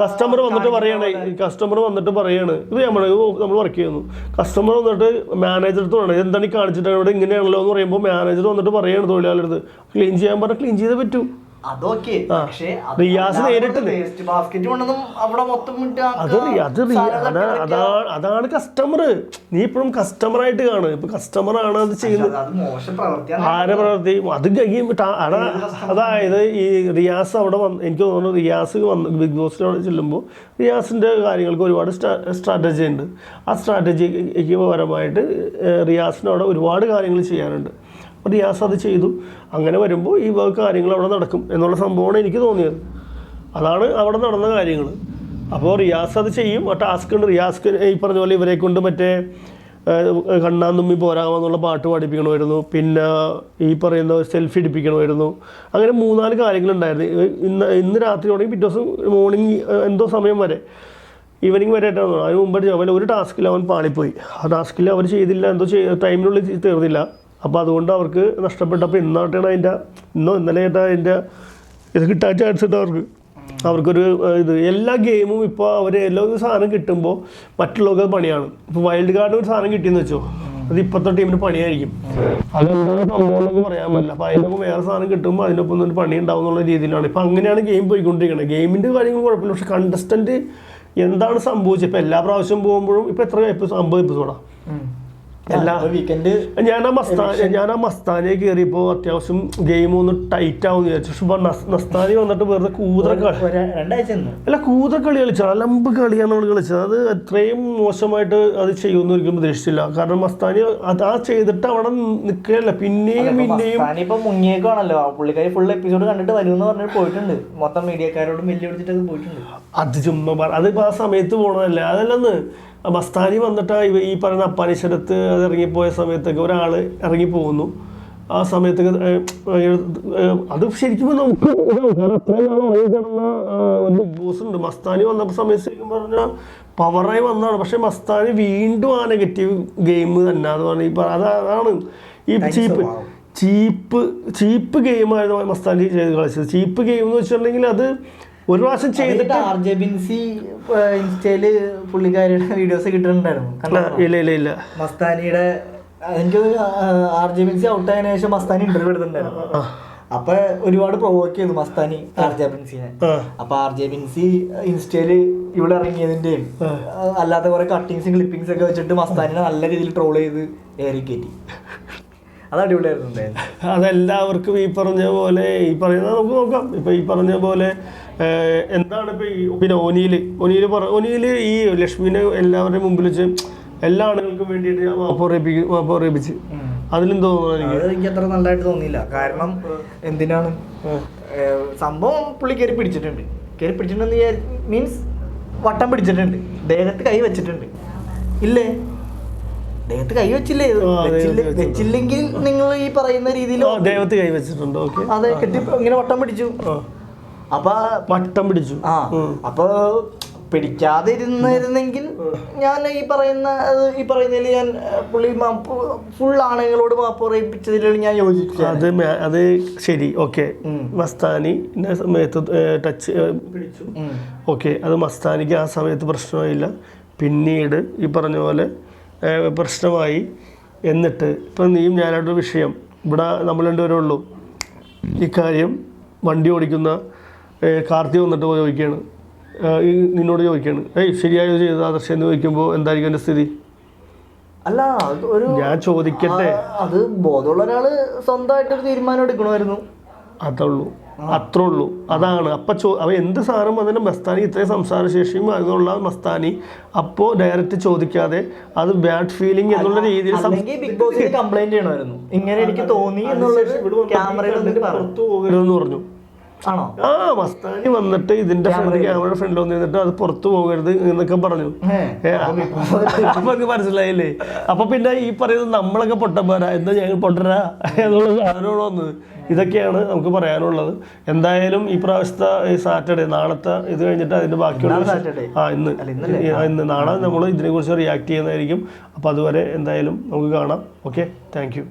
കസ്റ്റമർ വന്നിട്ട് പറയണേ കസ്റ്റമർ വന്നിട്ട് പറയാണ് ഇത് നമ്മൾ നമ്മൾ വർക്ക് ചെയ്യുന്നു. കസ്റ്റമർ വന്നിട്ട് മാനേജർ അടുത്ത് പറയണേ എന്താണ് ഈ കാണിച്ചിട്ട്? ഇവിടെ ഇങ്ങനെയാണല്ലോ എന്ന് പറയുമ്പോൾ മാനേജർ വന്നിട്ട് പറയാണ് തൊഴിലാളിയുടെ ക്ലീൻ ചെയ്യാൻ പറഞ്ഞാൽ ക്ലീൻ ചെയ്തേ പറ്റൂ. റിയാസ് നേരിട്ട് അത് അത്. അതാണ് അതാണ് കസ്റ്റമർ നീ ഇപ്പോഴും കസ്റ്റമറായിട്ട് കാണും. ഇപ്പൊ കസ്റ്റമറാണ് അത് ചെയ്യുന്നത്. ആരെ പ്രവർത്തി അത് അതായത് ഈ റിയാസ് അവിടെ വന്ന് എനിക്ക് തോന്നുന്നു റിയാസ് വന്ന് ബിഗ് ബോസിൽ അവിടെ ചെല്ലുമ്പോൾ റിയാസിന്റെ കാര്യങ്ങൾക്ക് ഒരുപാട് സ്ട്രാറ്റജി ഉണ്ട്. ആ സ്ട്രാറ്റജിക്ക് പരമായിട്ട് റിയാസിനവിടെ ഒരുപാട് കാര്യങ്ങൾ ചെയ്യാനുണ്ട്. റിയാസ് അത് ചെയ്തു. അങ്ങനെ വരുമ്പോൾ ഈ വക കാര്യങ്ങൾ അവിടെ നടക്കും എന്നുള്ള സംഭവമാണ് എനിക്ക് തോന്നിയത്. അതാണ് അവിടെ നടന്ന കാര്യങ്ങൾ അപ്പോൾ റിയാസ് അത് ചെയ്യും ആ ടാസ്ക് ഉണ്ട്. റിയാസ് ഈ പറഞ്ഞ പോലെ ഇവരെ കൊണ്ട് മറ്റേ കണ്ണാൻ തുമ്മി പോരാമെന്നുള്ള പാട്ട് പാടിപ്പിക്കണമായിരുന്നു. പിന്നെ ഈ പറയുന്ന സെൽഫി എടുപ്പിക്കണമായിരുന്നു അങ്ങനെ മൂന്നാൽ കാര്യങ്ങളുണ്ടായിരുന്നു. ഇന്ന് ഇന്ന് രാത്രി തുടങ്ങി പിറ്റേ ദിവസം മോർണിംഗ് എന്തോ സമയം വരെ ഈവനിങ് വരെ ആയിട്ടാണ്. അതിന് മുമ്പ് അവൻ ഒരു ടാസ്കിൽ അവൻ പാളിപ്പോയി. ആ ടാസ്കിൽ അവർ ചെയ്തില്ല എന്തോ ചെയ് ടൈമിനുള്ളിൽ തീർന്നില്ല. അപ്പോൾ അതുകൊണ്ട് അവർക്ക് നഷ്ടപ്പെട്ടപ്പോൾ ഇന്നാട്ടാണ് അതിന്റെ ഇന്നോ ഇന്നലെ ആയിട്ടാണ് അതിന്റെ ഇത് കിട്ടാൻ ചാൻസ് ഉണ്ട് അവർക്ക്. അവർക്കൊരു ഇത് എല്ലാ ഗെയിമും ഇപ്പോൾ അവർ എല്ലാ ഒരു സാധനം കിട്ടുമ്പോൾ മറ്റുള്ളവർക്ക് പണിയാണ്. ഇപ്പോൾ വൈൽഡ് കാർഡ് ഒരു സാധനം കിട്ടിയെന്ന് വെച്ചോ അത് ഇപ്പോഴത്തെ ടീമിന് പണിയായിരിക്കും. അതെന്താണ് സംഭവം എന്നൊക്കെ പറയാൻ പറ്റില്ല. അപ്പോൾ അതിനൊപ്പം വേറെ സാധനം കിട്ടുമ്പോൾ അതിനൊപ്പം ഒരു പണി ഉണ്ടാവും എന്നുള്ള രീതിയിലാണ്. ഇപ്പോൾ അങ്ങനെയാണ് ഗെയിം പോയിക്കൊണ്ടിരിക്കുന്നത് ഗെയിമിന്റെ കാര്യങ്ങൾ കുഴപ്പമില്ല. പക്ഷെ കണ്ടസ്റ്റന്റ് എന്താണ് സംഭവിച്ചത്? ഇപ്പോൾ എല്ലാ പ്രാവശ്യം പോകുമ്പോഴും ഇപ്പോൾ എത്ര എപ്പിസോഡ് അമ്പത് എപ്പിസോഡാണ് എല്ലാ വീക്കെൻഡ് ഞാൻ ആ മസ്താനെ ഞാൻ ആ മസ്താനിയെ കയറിയപ്പോൾ അത്യാവശ്യം ഗെയിം ഒന്ന് ടൈറ്റ് ആവും വിചാരിച്ചു. പക്ഷെ നസ്താനി വന്നിട്ട് വെറുതെ കൂതറ കളി അല്ല കൂതറ കളി കളിച്ചത് അലമ്പ് കളിയാണ് നമ്മൾ കളിച്ചത്. അത് അത്രയും മോശമായിട്ട് അത് ചെയ്യുമെന്ന് ഒരിക്കലും പ്രതീക്ഷിച്ചില്ല. കാരണം മസ്താനി അത് ആ ചെയ്തിട്ട് അവിടെ നിൽക്കുകയല്ല പിന്നെയും പിന്നെയും ഇപ്പൊ മുങ്ങിയേക്കാണല്ലോ പുള്ളിക്കാരി ഫുൾ എപ്പിസോഡ് കണ്ടിട്ട് വരുമെന്ന് പറഞ്ഞിട്ട് പോയിട്ടുണ്ട്. മൊത്തം മീഡിയക്കാരോടും വെല്ലു പിടിച്ചിട്ടൊക്കെ പോയിട്ടുണ്ട്. അത് ചുമ്മാ അതിപ്പോ ആ സമയത്ത് പോണതല്ലേ? അതല്ലെന്ന്. മസ്താനി വന്നിട്ട് ഈ- പറയുന്ന അപ്പാനിശ്വരത്ത് അത് ഇറങ്ങിപ്പോയ സമയത്തൊക്കെ ഒരാൾ ഇറങ്ങി പോകുന്നു ആ സമയത്തൊക്കെ അത് ശരിക്കും നമുക്ക് ബിഗ് ബോസ് ഉണ്ട് മസ്താനി വന്ന സമയത്ത് ശരിക്കും പറഞ്ഞാൽ പവറായി വന്നതാണ് പക്ഷെ മസ്താനി വീണ്ടും ആ നെഗറ്റീവ് ഗെയിം തന്നെ അത് പറഞ്ഞ അതാണ് ഈ ചീപ്പ് ചീപ്പ് ചീപ്പ് ഗെയിമായിരുന്നു മസ്താനി ചെയ്ത് കളിച്ചത് ചീപ്പ് ഗെയിം എന്ന് വെച്ചിട്ടുണ്ടെങ്കിൽ അത് ഒരു പ്രാവശ്യം ചെയ്തിട്ട് ആർ ജെ ബിൻസി ഇൻസ്റ്റയിൽ പുള്ളിക്കാരിയുടെ വീഡിയോസ് കിട്ടുന്നുണ്ടായിരുന്നു ഇല്ല ഇല്ല ഇല്ല. മസ്താനിയുടെ എനിക്ക് ആർ ജെ ബിൻസി ഔട്ട് ആയതിനു ശേഷം മസ്താനി ഇന്റർവ്യൂ എടുത്തിട്ടുണ്ടായിരുന്നു. അപ്പൊ ഒരുപാട് പ്രൊവോക്ക് ചെയ്തു മസ്താനി ആർ ജെ ബിൻസിനെ. അപ്പൊ ആർ ജെ ബിൻസി ഇൻസ്റ്റയിൽ ഇവിടെ ഇറങ്ങിയതിന്റെയും. അല്ലാത്ത കുറെ കട്ടിങ്സും ക്ലിപ്പിങ്സ് ഒക്കെ വെച്ചിട്ട് മസ്താനിനെ നല്ല രീതിയിൽ ട്രോൾ ചെയ്ത് ഏറി കയറ്റി അത് അടിപൊളിയായിരുന്നു അതെല്ലാവർക്കും ഈ പറഞ്ഞ പോലെ ഈ പറയുന്നത് നമുക്ക് നോക്കാം. ഇപ്പൊ ഈ പറഞ്ഞ പോലെ എന്താണ് ഇപ്പൊ ഈ പിന്നെ ഒനിയിൽ. ഒനിയിൽ പറ ഒനിയിൽ ഈ ലക്ഷ്മിനെ എല്ലാവരുടെയും മുമ്പിൽ വെച്ച് എല്ലാ ആളുകൾക്കും വേണ്ടിയിട്ട് പറയിപ്പിച്ച് അതിലെന്തോ തോന്നുന്നു എനിക്ക്? അത്ര നല്ലതായിട്ട് തോന്നിയില്ല. കാരണം എന്തിനാണ്? സംഭവം പുള്ളി കയറി പിടിച്ചിട്ടുണ്ട്. കയറി പിടിച്ചിട്ടുണ്ടെന്ന് മീൻസ് വട്ടം പിടിച്ചിട്ടുണ്ട്. ദേഹത്ത് കൈ വെച്ചിട്ടുണ്ട്. ഇല്ലേ? ദേഹത്ത് കൈ വെച്ചില്ലേ. വെച്ചില്ലെങ്കിൽ നിങ്ങൾ ഈ പറയുന്ന രീതിയിൽ ദേഹത്ത് കൈ വെച്ചിട്ടുണ്ട്. അതെ കെട്ടി ഇങ്ങനെ വട്ടം പിടിച്ചു. അപ്പൊ വട്ടം പിടിച്ചു. ആ. അപ്പൊ പിടിക്കാതെ ഇരുന്നിരുന്നെങ്കിൽ ഞാൻ ഈ പറയുന്ന ഈ പറയുന്നതിൽ ഞാൻ പുള്ളി ഫുൾ ആണുങ്ങളോട് മാപ്പ് പറയിപ്പിച്ചതിൽ ഞാൻ യോജിച്ചു അത് അത് ശരി ഓക്കെ. മസ്താനി സമയത്ത് ടച്ച് പിടിച്ചു. ഓക്കെ അത് മസ്താനിക്ക് ആ സമയത്ത് പ്രശ്നമായില്ല. പിന്നീട് ഈ പറഞ്ഞ പോലെ പ്രശ്നമായി. എന്നിട്ട് ഇപ്പം നീയും ഞാനായിട്ടൊരു വിഷയം. ഇവിടെ നമ്മൾ രണ്ടുപേരേ ഉള്ളൂ. ഇക്കാര്യം വണ്ടി ഓടിക്കുന്ന കാർത്തി വന്നിട്ട് ചോദിക്കുകയാണ് ഈ നിന്നോട് ചോദിക്കുകയാണ് ഏയ് ശരിയായ ചെയ്ത ആദർശം എന്ന് ചോദിക്കുമ്പോൾ എന്തായിരിക്കും എന്റെ സ്ഥിതി? അല്ല ഒരു ഞാൻ ചോദിക്കട്ടെ. അത് ബോധമുള്ള ഒരാൾ സ്വന്തമായിട്ടൊരു തീരുമാനം എടുക്കണമായിരുന്നു. അതുള്ളൂ അത്രേ ഉള്ളൂ അതാണ്. അപ്പൊ ചോ അവ എന്ത് സാധനം അതിന്റെ മസ്താനി ഇത്രയും സംസാരശേഷിയും അതുള്ള മസ്താനി അപ്പോ ഡയറക്റ്റ് ചോദിക്കാതെ അത് ബാഡ് ഫീലിംഗ് എന്നുള്ള രീതിയിൽ ബിഗ് ബോസിൽ കംപ്ലൈന്റ് ചെയ്യണമായിരുന്നു. ഇങ്ങനെ എനിക്ക് തോന്നി എന്നുള്ള ക്യാമറയിൽ പുറത്തു പോകരുതെന്ന് പറഞ്ഞു. ആ മസ്താനി വന്നിട്ട് ഇതിന്റെ ഫ്രണ്ട് ക്യാമറയുടെ ഫ്രണ്ട് വന്നിരുന്നിട്ട് അത് പുറത്തു പോകരുത് എന്നൊക്കെ പറഞ്ഞു. അപ്പൊ എനിക്ക് മനസ്സിലായില്ലേ? അപ്പൊ പിന്നെ ഈ പറയുന്നത് നമ്മളൊക്കെ പൊട്ടന്മാരാ. എന്താ ഞങ്ങൾ പൊട്ടരാ? എന്നുള്ള സാധനമാണ് വന്നത്. ഇതൊക്കെയാണ് നമുക്ക് പറയാനുള്ളത്. എന്തായാലും ഈ പ്രാവശ്യത്തെ സാറ്റർഡേ നാളത്തെ ഇത് കഴിഞ്ഞിട്ട് അതിന്റെ ബാക്കിയുള്ള ആ ഇന്ന്? ഇന്ന്. നാളെ നമ്മൾ ഇതിനെക്കുറിച്ച് റിയാക്ട് ചെയ്യുന്നതായിരിക്കും. അപ്പോൾ അതുവരെ എന്തായാലും നമുക്ക് കാണാം. Okay thank you